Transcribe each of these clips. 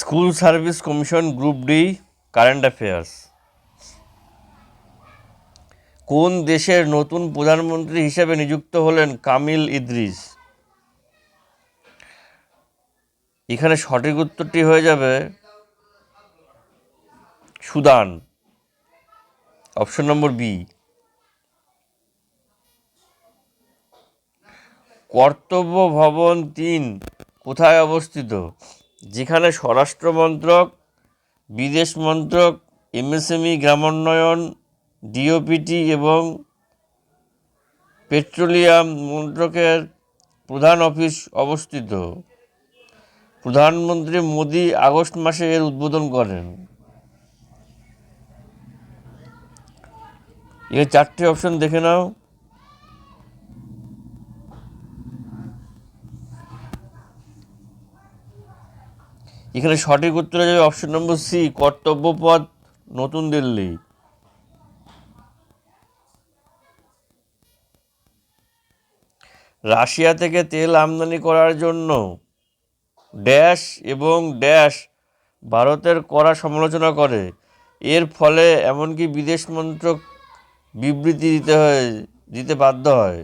School service commission group D, current affairs. কোন দেশের নতুন প্রধানমন্ত্রী হিসেবে নিযুক্ত হলেন কামিল ইদ্রিস? এখানে সঠিক উত্তরটি হয়ে যাবে সুদান, অপশন নম্বর বি। কর্তব্য ভবন তিন কোথায় অবস্থিত? যেখানে স্বরাষ্ট্র মন্ত্রক, বিদেশ মন্ত্রক, এমএসএমই, গ্রামোন্নয়ন, ডিওপিটি এবং পেট্রোলিয়াম মন্ত্রকের প্রধান অফিস অবস্থিত। প্রধানমন্ত্রী মোদি আগস্ট মাসে এর উদ্বোধন করেন। এর চারটি অপশন দেখে নাও। এখানে সঠিক উত্তর হয়ে যাবে অপশন নম্বর সি কর্তব্য পথ, নতুন দিল্লি। রাশিয়া থেকে তেল আমদানি করার জন্য ড্যাশ এবং ড্যাশ ভারতের কড়া সমালোচনা করে। এর ফলে এমনকি বিদেশ মন্ত্রক বিবৃতি দিতে হয়, দিতে বাধ্য হয়।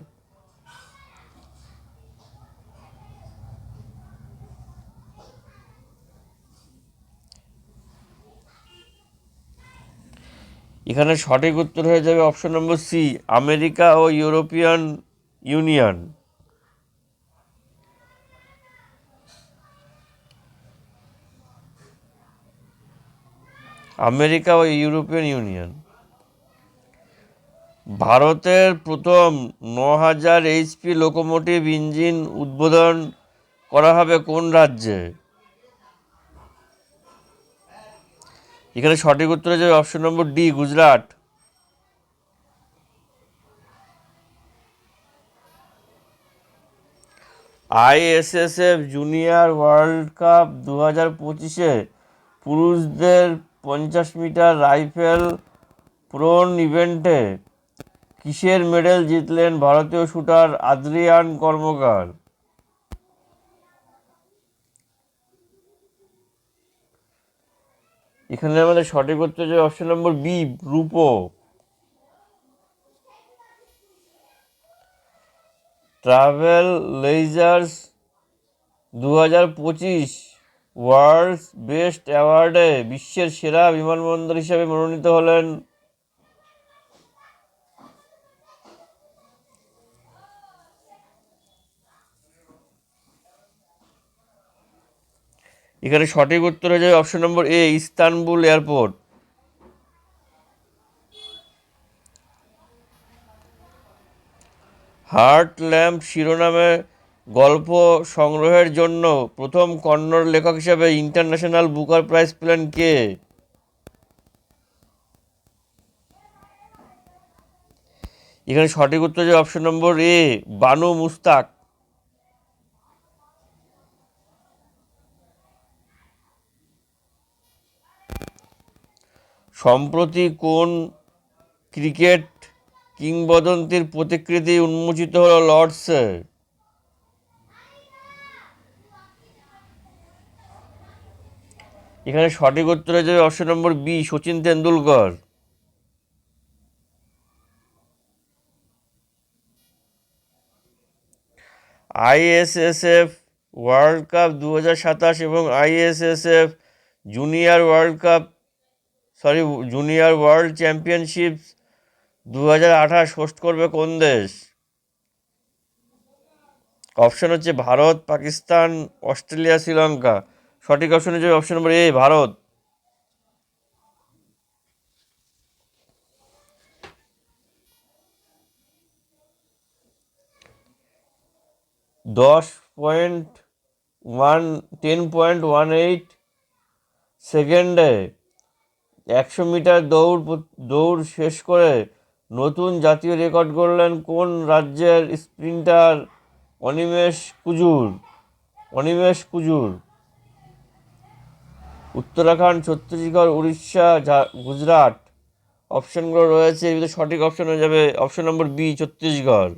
এখানে সঠিক উত্তর হয়ে যাবে অপশন নম্বর সি, আমেরিকা ও ইউরোপিয়ান ইউনিয়ন। আমেরিকা ও ইউরোপিয়ান ইউনিয়ন। ভারতের প্রথম ন হাজার এইচপি লোকোমোটিভ ইঞ্জিন উদ্বোধন করা হবে কোন রাজ্যে? এখানে সঠিক উত্তর হয়ে যাবে option number D, Gujarat. ISSF junior world cup দু হাজার পঁচিশে পুরুষদের পঞ্চাশ মিটার রাইফেল প্রোন ইভেন্টে কিসের মেডেল জিতলেন ভারতীয় শুটার আদ্রিয়ান কর্মকার? এখানে আমাদের সঠিক উত্তর যে option number B, Roop. Travel leisures দু হাজার পঁচিশ ওয়ার্ল্ডস বেস্ট অ্যাওয়ার্ডে বিশ্বের সেরা বিমানবন্দর হিসাবে মনোনীত হলেন এখানে সঠিক উত্তর হয়ে যাবে option number A Istanbul airport. Heart lamp শিরোনামে গল্প সংগ্রহের জন্য প্রথম কন্নড় লেখক হিসাবে ইন্টারন্যাশনাল বুকার প্রাইজ পেলেন কে? এখানে সঠিক উত্তর যে option number A Banu Mushtaq. সম্প্রতি কোন ক্রিকেট কিংবদন্তির প্রতিকৃতি উন্মোচিত হল লর্ডসে এখানে সঠিক উত্তর হয়ে যাবে option number B, Sachin Tendulkar. ISSF world cup দু হাজার সাতাশ এবং ISSF junior world cup sorry junior world championship দু হাজার আঠাশ হোস্ট করবে কোন দেশ? অপশন হচ্ছে ভারত, পাকিস্তান, অস্ট্রেলিয়া, শ্রীলঙ্কা। সঠিক অপশন হচ্ছে অপশন নম্বর এ ভারত। দশ point one ten point one eight সেকেন্ডে একশো মিটার দৌড় দৌড় শেষ করে নতুন জাতীয় রেকর্ড করলেন কোন রাজ্যের স্প্রিন্টার অনিমেষ কুজুর? অনিমেষ কুজুর। উত্তরাখণ্ড, ছত্তিশগড়, উড়িষ্যা গুজরাট। অপশনগুলো রয়েছে এগুলো সঠিক অপশন হয়ে যাবে। Option number B, Chhattisgarh.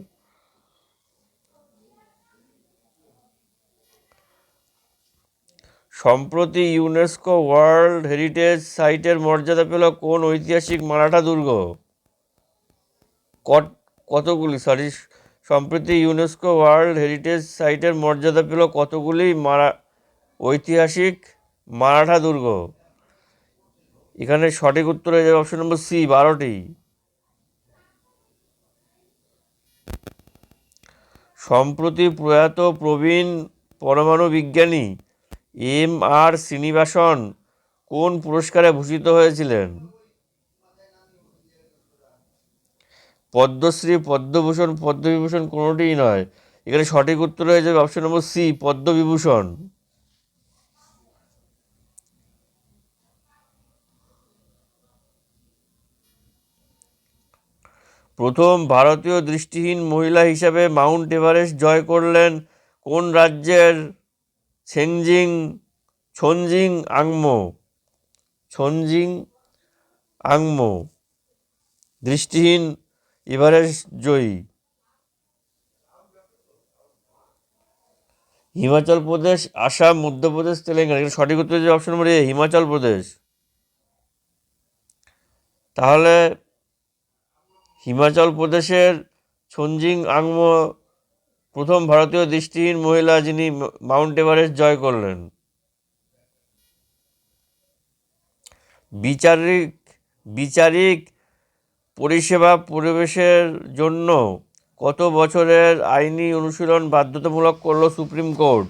সম্প্রতি ইউনেস্কো ওয়ার্ল্ড হেরিটেজ সাইটের মর্যাদা পেল কোন ঐতিহাসিক মারাঠা দুর্গ? কট, কতগুলি? সরি সম্প্রতি ইউনেস্কো ওয়ার্ল্ড হেরিটেজ সাইটের মর্যাদা পেল কতগুলি মারা, ঐতিহাসিক মারাঠা দুর্গ? এখানে সঠিক উত্তর হয়ে যাবে অপশন নম্বর সি বারোটি। সম্প্রতি প্রয়াত প্রবীণ পরমাণু বিজ্ঞানী এম আর শ্রীনিবাসন কোন পুরস্কারে ভূষিত হয়েছিলেন? পদ্মশ্রী, পদ্মভূষণ, পদ্মবিভূষণ কোনোটিই নয়। এখানে সঠিক উত্তর হয়ে যাবে অপশন নম্বর সি পদ্মবিভূষণ। প্রথম ভারতীয় দৃষ্টিহীন মহিলা হিসাবে মাউন্ট এভারেস্ট জয় করলেন কোন রাজ্যের ছেনজিং, ছনজিং আংমো ছনজিং আংমো, দৃষ্টিহীন এভারেস্ট জয়ী। হিমাচল প্রদেশ, আসাম, মধ্যপ্রদেশ, তেলেঙ্গানা। এখানে সঠিক উত্তর যে অপশন নম্বর এ হিমাচল প্রদেশ। তাহলে হিমাচল প্রদেশের ছঞ্জিং আংমো প্রথম ভারতীয় দৃষ্টিহীন মহিলা যিনি মাউন্ট এভারেস্ট জয় করলেন। বিচারিক বিচারিক পরিষেবা পরিবেশের জন্য কত বছরের আইনি অনুশীলন বাধ্যতামূলক করল সুপ্রিম কোর্ট?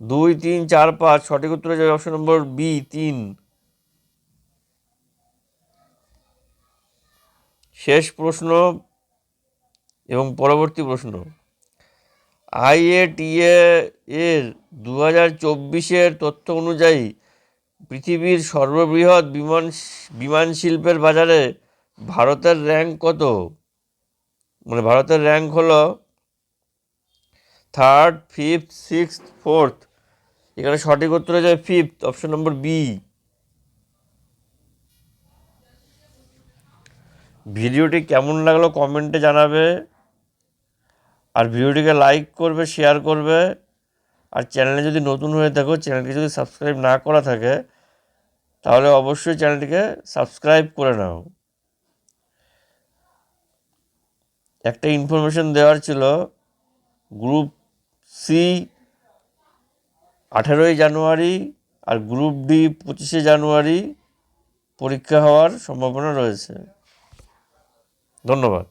দুই, তিন, চার, পাঁচ, সঠিক উত্তরে যাবে অপশন নম্বর বি, তিন। শেষ প্রশ্ন এবং পরবর্তী প্রশ্ন। আইএটিএ এর দু হাজার চব্বিশের তথ্য অনুযায়ী পৃথিবীর সর্ববৃহৎ বিমান বিমান শিল্পের বাজারে ভারতের র্যাঙ্ক কত? মানে ভারতের র্যাঙ্ক হলো থার্ড, ফিফথ, সিক্সথ, ফোর্থ। এখানে সঠিক উত্তর হয়ে যাবে ফিফথ, অপশন নম্বর বি। ভিডিওটি কেমন লাগল কমেন্টে জানাবে। আর ভিডিওটিকে লাইক করবে শেয়ার করবে। আর চ্যানেলে যদি নতুন হয়ে থাকো চ্যানেলটি যদি সাবস্ক্রাইব না করা থাকে, তাহলে অবশ্যই চ্যানেলটিকে সাবস্ক্রাইব করে নাও। একটা ইনফরমেশন দেওয়ার ছিল গ্রুপ সি আঠেরোই জানুয়ারি আর গ্রুপ ডি পঁচিশে জানুয়ারি। পরীক্ষা হওয়ার সম্ভাবনা রয়েছে। ধন্যবাদ।